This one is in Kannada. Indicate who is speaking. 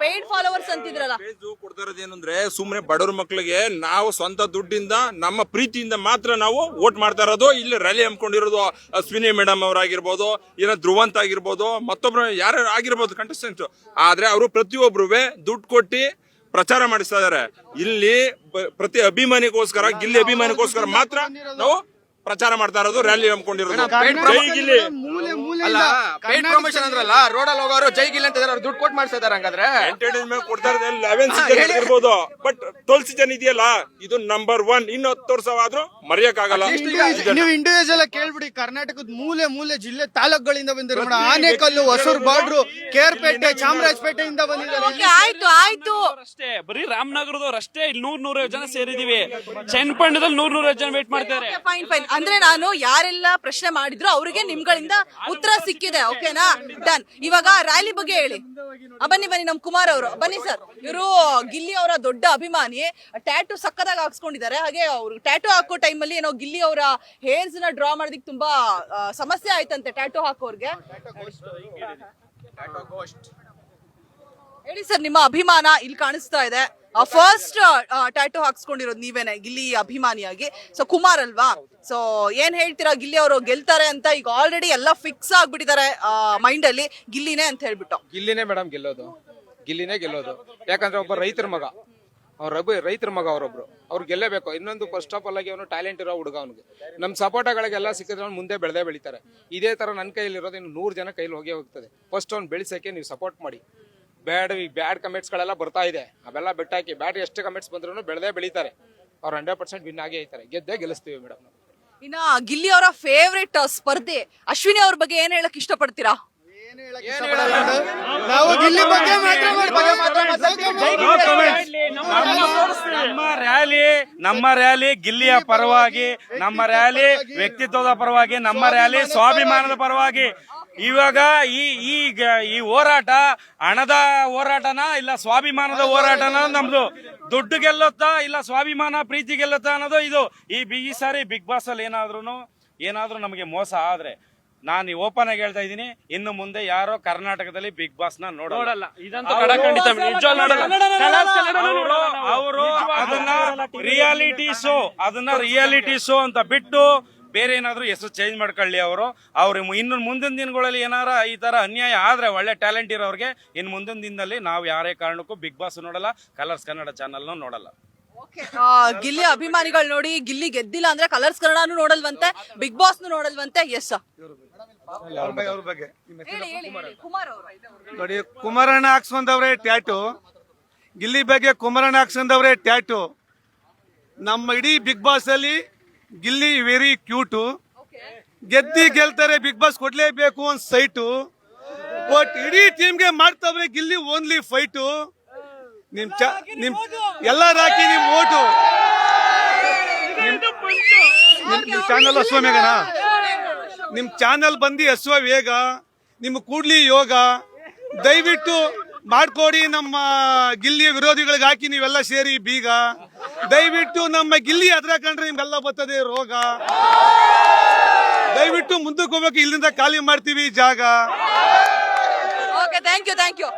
Speaker 1: Paid followers ಅಂತಿದ್ರಲ್ಲ.
Speaker 2: ಕೊಡ್ತಾ ಏನಂದ್ರೆ ಸುಮ್ಮನೆ ಬಡವ್ರ ಮಕ್ಕಳಿಗೆ ನಾವು ಸ್ವಂತ ದುಡ್ಡಿಂದ ನಮ್ಮ ಪ್ರೀತಿಯಿಂದ ಮಾತ್ರ ನಾವು ವೋಟ್ ಮಾಡ್ತಾ ಇರೋದು. ಇಲ್ಲಿ ರ್ಯಾಲಿ ಹಮ್ಮಿಕೊಂಡಿರೋದು ಅಶ್ವಿನಿ ಮೇಡಮ್ ಅವರಾಗಿರ್ಬೋದು ಏನೋ ಧ್ರುವಂತ ಆಗಿರ್ಬೋದು ಮತ್ತೊಬ್ರು ಯಾರ್ಯಾರು ಆಗಿರ್ಬೋದು ಕಂಟೆಸ್ಟೆಂಟ್ ಆದ್ರೆ ಅವರು ಪ್ರತಿಯೊಬ್ರು ದುಡ್ಡು ಕೊಟ್ಟು ಪ್ರಚಾರ ಮಾಡಿಸ್ತಾ ಇದಾರೆ. ಇಲ್ಲಿ ಪ್ರತಿ ಅಭಿಮಾನಿಗೋಸ್ಕರ ಗಿಲ್ಲಿ ಅಭಿಮಾನಿಗೋಸ್ಕರ ಮಾತ್ರ ನಾವು ಪ್ರಚಾರ ಮಾಡ್ತಾ ಇರೋದು ರ್ಯಾಲಿ ಹಮ್ಮಿಕೊಂಡಿರೋದು. ಜೈ ಗಿಲ್ಲಿ.
Speaker 3: ಮೂಲೆ ಮೂಲೆ
Speaker 4: ಅಲ್ಲ ಪೇಡ್ ಪ್ರಮೋಷನ್ ಅಂದ್ರಲ್ಲ ರೋಡಲ್ಲಿ ಹೋಗೋರು ಜೈ ಗಿಲ್ ಅಂತ ಇದಾರೆ ದುಡ್ಡು ಕೊಟ್ಟು ಮಾಡ್ತಾ ಇದಾರೆ ಹಂಗಾದ್ರೆ?
Speaker 2: ಎಂಟರ್ಟೈನ್ಮೆಂಟ್ ಕೊಡ್ತಾ ಇರೋದು ಲೆವೆನ್ ಸೀಸನ್ ಇರ್ಬೋದು. ಬಟ್ ಟ್ವೆಲ್ ಜನ ಇದೆಯಲ್ಲ ಇದು ನಂಬರ್ ಒನ್ ಇನ್ನು ಹತ್ತು ವರ್ಷ ಆದ್ರೂ ಮರೆಯಕ್ಕಾಗಲ್ಲ.
Speaker 3: ನೀವು ಇಂಡಿವಿಜುವಲ್ ಕೇಳ್ಬಿಡಿ ಕರ್ನಾಟಕದ ಮೂಲೆ ಮೂಲೆ ಜಿಲ್ಲೆ ತಾಲೂಕುಗಳಿಂದ ಬಂದಿರೋ ಆನೆಕಲ್ಲು ಆನೇಕಲ್ಲು ಹೊಸೂರು ಬಾರ್ಡ್ರು ಕೇರ್ಪೇಟೆ ಚಾಮರಾಜಪೇಟೆಯಿಂದ ಬಂದಿದ್ದಾರೆ.
Speaker 1: ಆಯ್ತು ಆಯ್ತು.
Speaker 5: ಅಷ್ಟೇ ಬರೀ ರಾಮನಗರದವ್ರು ಅಷ್ಟೇ ಇಲ್ಲಿ ನೂರ್ ನೂರೈವತ್ತು ಜನ ಸೇರಿದೀವಿ. ಚನ್ನಪಣ್ಣದಲ್ಲಿ ನೂರ್ ನೂರೈವತ್ತು ಜನ ವೇಟ್ ಮಾಡ್ತಾರೆ
Speaker 1: ಫೈನ್ ಫೈನ್ ಅಂದ್ರೆ ನಾನು ಯಾರೆಲ್ಲ ಪ್ರಶ್ನೆ ಮಾಡಿದ್ರು ಅವರಿಗೆ ನಿಮ್ಗಳಿಂದ ಉತ್ತರ ಸಿಕ್ಕಿದೆ ಓಕೆನಾ ಡನ್ ಇವಾಗ ರ್ಯಾಲಿ ಬಗ್ಗೆ ಹೇಳಿ. ಬನ್ನಿ ಬನ್ನಿ ನಮ್ ಕುಮಾರ್ ಅವರು. ಬನ್ನಿ ಸರ್. ಇವರು ಗಿಲ್ಲಿ ಅವರ ದೊಡ್ಡ ಅಭಿಮಾನಿ. ಟ್ಯಾಟು ಸಕ್ಕದಾಗ ಹಾಕ್ಸ್ಕೊಂಡಿದ್ದಾರೆ. ಹಾಗೆ ಅವ್ರು ಟ್ಯಾಟು ಹಾಕೋ ಟೈಮಲ್ಲಿ ಏನೋ ಗಿಲ್ಲಿ ಅವರ ಹೇರ್ಸ್ನ ಡ್ರಾ ಮಾಡೋದಕ್ಕೆ ತುಂಬಾ ಸಮಸ್ಯೆ ಆಯ್ತಂತೆ ಟ್ಯಾಟು ಹಾಕೋರ್ಗೆ. ಹೇಳಿ ಸರ್ ನಿಮ್ಮ ಅಭಿಮಾನ ಇಲ್ಲಿ ಕಾಣಿಸ್ತಾ ಇದೆ. ಫಸ್ಟ್ ಟ್ಯಾಟೋ ಹಾಕ್ಸ್ಕೊಂಡಿರೋದು ನೀವೇನೆ, ಗಿಲ್ಲಿ ಅಭಿಮಾನಿಯಾಗಿ. ಸೊ ಕುಮಾರ್ ಅಲ್ವಾ? ಸೊ ಏನ್ ಹೇಳ್ತೀರಾ, ಗಿಲ್ಲಿ ಅವರು ಗೆಲ್ತಾರೆ ಅಂತ ಈಗ ಆಲ್ರೆಡಿ ಎಲ್ಲ ಫಿಕ್ಸ್ ಆಗ್ಬಿಟ್ಟಿದ್ದಾರೆ ಮೈಂಡ್ ಅಲ್ಲಿ. ಗಿಲ್ಲಿನೇ ಅಂತ ಹೇಳ್ಬಿಟ್ಟು.
Speaker 4: ಗಿಲ್ಲಿನೇ ಮೇಡಮ್ ಗೆಲ್ಲೋದು. ಗಿಲ್ಲಿನೇ ಗೆಲ್ಲೋದು. ಯಾಕಂದ್ರೆ ಒಬ್ಬ ರೈತರ ಮಗ. ಅವ್ರ ರೈತರ ಮಗ ಅವರೊಬ್ರು. ಅವ್ರು ಗೆಲ್ಲಬೇಕು. ಇನ್ನೊಂದು ಫಸ್ಟ್ ಆಫ್ ಆಲ್ ಆಗಿ ಅವನು ಟ್ಯಾಲೆಂಟ್ ಇರೋ ಹುಡುಗ ಅವ್ನಿಗೆ. ನಮ್ಮ ಸಪೋರ್ಟಗಳಿಗೆಲ್ಲ ಸಿಕ್ಕಿದ್ರೆ ಅವ್ನು ಮುಂದೆ ಬೆಳೆದೇ ಬೆಳಿತಾರೆ. ಇದೇ ತರ ನನ್ನ ಕೈಯಲ್ಲಿ ಇರೋದು ಇನ್ನು ನೂರು ಜನ ಕೈಲಿ ಹೋಗಿ ಹೋಗ್ತದೆ. ಫಸ್ಟ್ ಅವ್ನು ಬೆಳೆಸೋಕ್ಕೆ ನೀವು ಸಪೋರ್ಟ್ ಮಾಡಿ. ಬ್ಯಾಡ್ ಬ್ಯಾಡ್ ಕಮೆಂಟ್ಸ್ಗಳೆಲ್ಲ ಬರ್ತಾ ಇದೆ ಅವೆಲ್ಲ ಬಿಟ್ಟಾಕಿ ಬ್ಯಾಡ್ ಎಷ್ಟು ಕಮೆಂಟ್ಸ್ ಬಂದ್ರೂ ಬೆಳೆದೇ ಬೆಳಿತಾರೆ ಅವ್ರು ಹಂಡ್ರೆಡ್ ಪರ್ಸೆಂಟ್ ವಿನ್ ಆಗೇ ಐತಾರೆ ಗೆದ್ದೇ ಗೆಲ್ಲಿಸ್ತೀವಿ ಮೇಡಮ್
Speaker 1: ಇನ್ನ ಗಿಲ್ಲಿ ಅವರ ಫೇವ್ರೆಟ್ ಸ್ಪರ್ಧೆ ಅಶ್ವಿನಿ ಅವ್ರ ಬಗ್ಗೆ ಏನ್ ಹೇಳಕ್ ಇಷ್ಟಪಡ್ತೀರಾ
Speaker 3: ನಾವು ಗಿಲ್ಲಿ ಬಗ್ಗೆ ಮಾತ್ರ
Speaker 5: ನಮ್ಮ ರ್ಯಾಲಿ ನಮ್ಮ ರ್ಯಾಲಿ ಗಿಲ್ಲಿಯ ಪರವಾಗಿ ನಮ್ಮ ರ್ಯಾಲಿ ವ್ಯಕ್ತಿತ್ವದ ಪರವಾಗಿ ನಮ್ಮ ರ್ಯಾಲಿ ಸ್ವಾಭಿಮಾನದ ಪರವಾಗಿ ಇವಾಗ ಈ ಈ ಗ- ಈ ಹೋರಾಟ ಹಣದ ಹೋರಾಟನ ಇಲ್ಲ ಸ್ವಾಭಿಮಾನದ ಹೋರಾಟನ ನಮ್ದು? ದುಡ್ಡು ಗೆಲ್ಲುತ್ತಾ ಇಲ್ಲ ಸ್ವಾಭಿಮಾನ ಪ್ರೀತಿ ಗೆಲ್ಲುತ್ತಾ ಅನ್ನೋದು ಇದು. ಈ ಬಿ- ಈ ಸಾರಿ ಬಿಗ್ ಬಾಸ್ ಅಲ್ಲಿ ಏನಾದ್ರೂ ಏನಾದ್ರೂ ನಮಗೆ ಮೋಸ ಆದ್ರೆ ನಾನು ಓಪನ್ ಆಗಿ ಹೇಳ್ತಾ ಇದ್ದೀನಿ ಇನ್ನು ಮುಂದೆ ಯಾರೋ ಕರ್ನಾಟಕದಲ್ಲಿ ಬಿಗ್ ಬಾಸ್ನ ನೋಡಲ್ಲ ಅವರು ಅದನ್ನ ರಿಯಾಲಿಟಿ ಶೋ ಅದನ್ನ ರಿಯಾಲಿಟಿ ಶೋ ಅಂತ ಬಿಟ್ಟು ಬೇರೆ ಏನಾದರೂ ಹೆಸರು ಚೇಂಜ್ ಮಾಡ್ಕೊಳ್ಳಿ ಅವರು. ಅವ್ರು ಇನ್ನು ಮುಂದಿನ ದಿನಗಳಲ್ಲಿ ಏನಾರ ಈ ಥರ ಅನ್ಯಾಯ ಆದರೆ ಒಳ್ಳೆ ಟ್ಯಾಲೆಂಟ್ ಇರೋರಿಗೆ ಇನ್ನು ಮುಂದಿನ ದಿನದಲ್ಲಿ ನಾವು ಯಾರೇ ಕಾರಣಕ್ಕೂ ಬಿಗ್ ಬಾಸ್ ನೋಡಲ್ಲ ಕಲರ್ಸ್ ಕನ್ನಡ ಚಾನಲ್ನೂ ನೋಡಲ್ಲ.
Speaker 1: ಗಿಲ್ಲಿ ಅಭಿಮಾನಿಗಳು ನೋಡಿ ಗಿಲ್ಲಿ ಗೆದ್ದಿಲ್ಲ ಅಂದ್ರೆ ಕಲರ್ಸ್ ಕನ್ನಡನು ನೋಡಲ್ವಂತೆ ಬಿಗ್ ಬಾಸ್ ನೋಡಲ್ವಂತೆ. ಎಸ್
Speaker 6: ಅವ್ರ ಬಗ್ಗೆ
Speaker 1: ಹೇಳಿ ಹೇಳಿ ಹೇಳಿ. ಕುಮಾರ್ ಅವರು.
Speaker 6: ನೋಡಿ ಕುಮಾರಣ್ಣ ಹಾಕ್ಸ್ಕೊಂಡವ್ರೆ ಟ್ಯಾಟು ಗಿಲ್ಲಿ ಬಗ್ಗೆ ಕುಮಾರಣ್ಣ ಹಾಕ್ಸ್ಕೊಂಡವ್ರೆ ಟ್ಯಾಟು ನಮ್ಮ ಇಡೀ ಬಿಗ್ ಬಾಸ್ ಅಲ್ಲಿ ಗಿಲ್ಲಿ ವೆರಿ ಕ್ಯೂಟು. ಗೆದ್ದಿ ಗೆಲ್ತಾರೆ ಬಿಗ್ ಬಾಸ್ ಕೊಡ್ಲೇಬೇಕು ಅಂತ ಸೈಟು. ಬಟ್ ಇಡೀ ಟೀಮ್ಗೆ ಮಾಡ್ತಾವ್ರೆ ಗಿಲ್ಲಿ ಓನ್ಲಿ ಫೈಟು. ನಿಮ್ ಚ ನಿಮ್ ಎಲ್ಲಾರು ಹಾಕಿ ನಿಮ್ ಓಟು ನಿಮ್- ನಿಮ್ಮ ಚಾನಲ್ ಅಶ್ವಮೇಘನ ನಿಮ್ ಚಾನಲ್ ಬಂದು ಅಶ್ವ ವೇಗ. ನಿಮ್ಮ ಕೂಡ್ಲಿ ಯೋಗ. ದಯವಿಟ್ಟು ಮಾಡ್ಕೊಡಿ ನಮ್ಮ ಗಿಲ್ಲಿ ವಿರೋಧಿಗಳಿಗೆ ಹಾಕಿ ನೀವೆಲ್ಲ ಸೇರಿ ಬೀಗ. ದಯವಿಟ್ಟು ನಮ್ಮ ಗಿಲ್ಲಿ ಹತ್ರ ಕಂಡ್ರೆ ನಿಮ್ಗೆಲ್ಲ ಬರ್ತದೆ ರೋಗ. ದಯವಿಟ್ಟು ಮುಂದಕ್ಕೆ ಹೋಗ್ಬೇಕು, ಇಲ್ಲಿಂದ ಖಾಲಿ ಮಾಡ್ತೀವಿ ಜಾಗ.
Speaker 1: Okay thank you thank you